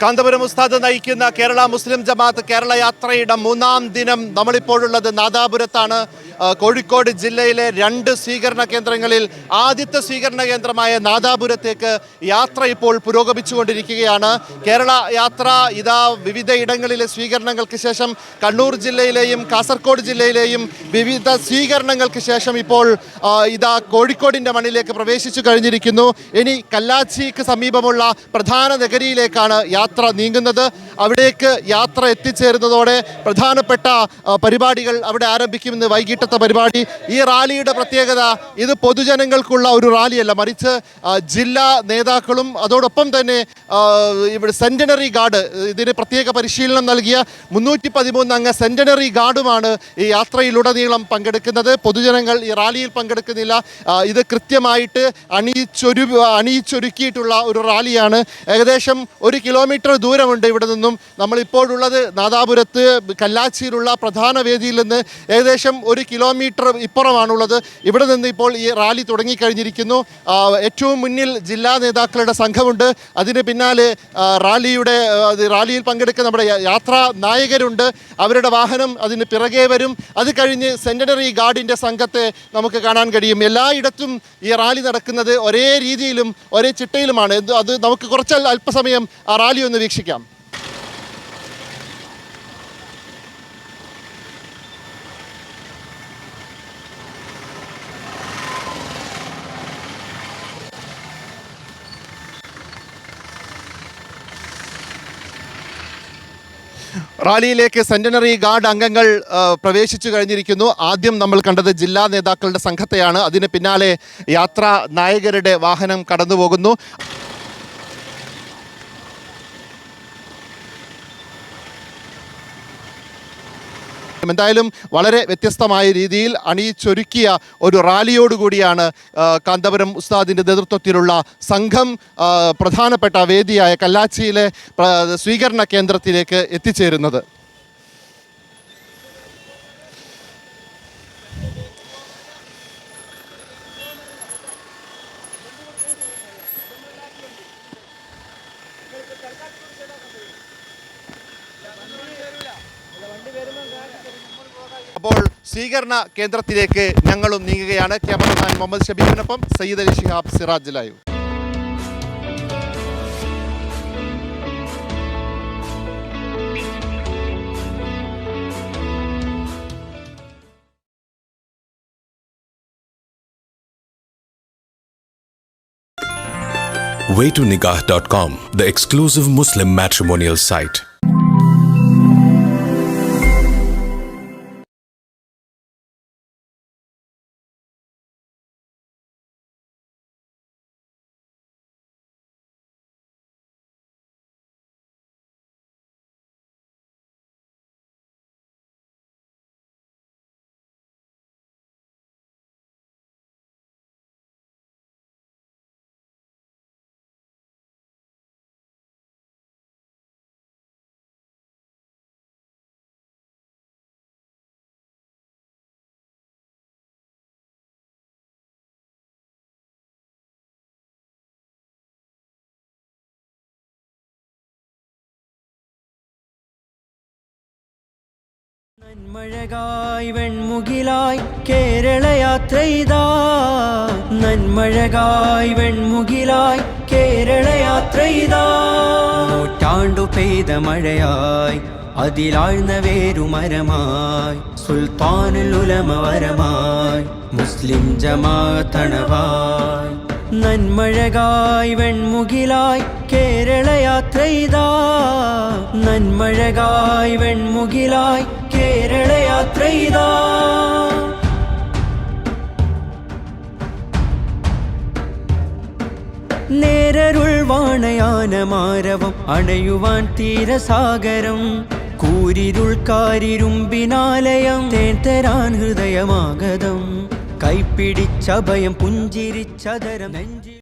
കാന്തപുരം ഉസ്താദ് നയിക്കുന്ന കേരള മുസ്ലിം ജമാഅത്ത് കേരള യാത്രയുടെ മൂന്നാം ദിനം നമ്മളിപ്പോഴുള്ളത് നാദാപുരത്താണ്. കോഴിക്കോട് ജില്ലയിലെ രണ്ട് സ്വീകരണ കേന്ദ്രങ്ങളിൽ ആദ്യത്തെ സ്വീകരണ കേന്ദ്രമായ നാദാപുരത്തേക്ക് യാത്ര ഇപ്പോൾ പുരോഗമിച്ചുകൊണ്ടിരിക്കുകയാണ്. കേരള യാത്ര ഇതാ വിവിധ ഇടങ്ങളിലെ സ്വീകരണങ്ങൾക്ക് ശേഷം കണ്ണൂർ ജില്ലയിലെയും കാസർഗോഡ് ജില്ലയിലെയും വിവിധ സ്വീകരണങ്ങൾക്ക് ശേഷം ഇപ്പോൾ ഇതാ കോഴിക്കോടിന്റെ മണ്ണിലേക്ക് പ്രവേശിച്ചു കഴിഞ്ഞിരിക്കുന്നു. ഇനി കല്ലാച്ചിക്ക് സമീപമുള്ള പ്രധാന നഗരിയിലേക്കാണ് യാത്ര നീങ്ങുന്നത്. അവിടേക്ക് യാത്ര എത്തിച്ചേരുന്നതോടെ പ്രധാനപ്പെട്ട പരിപാടികൾ അവിടെ ആരംഭിക്കുമെന്ന് വൈകിട്ടത്തെ പരിപാടി. ഈ റാലിയുടെ പ്രത്യേകത ഇത് പൊതുജനങ്ങൾക്കുള്ള ഒരു റാലിയല്ല. മറിച്ച് ജില്ലാ നേതാക്കളും അതോടൊപ്പം തന്നെ ഇവിടെ സെന്റനറി ഗാർഡ് ഇതിന് പ്രത്യേക പരിശീലനം നൽകിയ മുന്നൂറ്റി പതിമൂന്ന് അംഗ സെന്റനറി ഗാർഡുമാണ് ഈ യാത്രയിലുടനീളം പങ്കെടുക്കുന്നത്. പൊതുജനങ്ങൾ ഈ റാലിയിൽ പങ്കെടുക്കുന്നില്ല. ഇത് കൃത്യമായിട്ട് അണിയിച്ചൊരു അണിയിച്ചൊരുക്കിയിട്ടുള്ള ഒരു റാലിയാണ്. ഏകദേശം ഒരു കിലോമീറ്റർ ദൂരമുണ്ട് ഇവിടെ നിന്നും നമ്മളിപ്പോഴുള്ളത് നാദാപുരത്ത് കല്ലാച്ചിയിലുള്ള പ്രധാന വേദിയിൽ നിന്ന് ഏകദേശം ഒരു കിലോമീറ്റർ ഇപ്പുറമാണുള്ളത്. ഇവിടെ നിന്ന് ഇപ്പോൾ ഈ റാലി തുടങ്ങിക്കഴിഞ്ഞിരിക്കുന്നു. ഏറ്റവും മുന്നിൽ ജില്ലാ നേതാക്കളുടെ സംഘമുണ്ട്. അതിന് പിന്നാലെ റാലിയുടെ റാലിയിൽ പങ്കെടുക്കുന്ന നമ്മുടെ യാത്രാ നായകരുണ്ട്. അവരുടെ വാഹനം അതിന് പിറകെ വരും. അത് കഴിഞ്ഞ് സെന്റനറി ഗാർഡിന്റെ സംഘത്തെ നമുക്ക് കാണാൻ കഴിയും. എല്ലായിടത്തും ഈ റാലി നടക്കുന്നത് ഒരേ രീതിയിലും ഒരേ ചിട്ടയിലുമാണ്. അത് നമുക്ക് കുറച്ച് അല്പസമയം ആ റാലി ഒന്ന് വീക്ഷിക്കാം. റാലിയിലേക്ക് സെന്റിനറി ഗാർഡ് അംഗങ്ങൾ പ്രവേശിച്ചു കഴിഞ്ഞിരിക്കുന്നു. ആദ്യം നമ്മൾ കണ്ടത് ജില്ലാ നേതാക്കളുടെ സംഘത്തെയാണ്. അതിന് പിന്നാലെ യാത്രാ നായകരുടെ വാഹനം കടന്നുപോകുന്നു. എന്തായാലും വളരെ വ്യത്യസ്തമായ രീതിയിൽ അണിയിച്ചൊരുക്കിയ ഒരു റാലിയോടുകൂടിയാണ് കാന്തപുരം ഉസ്താദിന്റെ നേതൃത്വത്തിലുള്ള സംഘം പ്രധാനപ്പെട്ട വേദിയായ കല്ലാച്ചിയിലെ സ്വീകരണ കേന്ദ്രത്തിലേക്ക് എത്തിച്ചേരുന്നത്. അപ്പോൾ സ്വീകരണ കേന്ദ്രത്തിലേക്ക് ഞങ്ങളും നീങ്ങുകയാണ് ക്യാമറമാൻ മുഹമ്മദ് ഷബീബിനൊപ്പം സയ്യിദ് അലി ഷിഹാബ് സിറാജ് ലായു waytonikah.com, the exclusive Muslim matrimonial site. നന്മഴകായി വെൺമുകിലായി കേരളയാത്രയിതാ. നന്മഴകായി കേരള കേരളയാത്രയിതാ. നൂറ്റാണ്ടു പെയ്ത മഴയായി അതിലാഴ്ന്ന വേരുമരമായി. സുൽത്താനുൽ ഉലമവരമായി മുസ്ലിം ജമാതണവായി നന്മഴകായി വെൺമുകിലായി കേരളയാത്രയിതാ. നന്മഴകായി വെൺമുകിലായി കേരളയാത്രയിതാ നേരരുൾ വാണയാനമാരവം അണയുവാൻ തീരസാഗരം. കൂരിരുൾ കാരിരുമ്പിനാലയം തേൻ ഹൃദയമാഗതം. കൈപ്പിടിച്ചഭയം പുഞ്ചിരിച്ചതരം നെഞ്ചി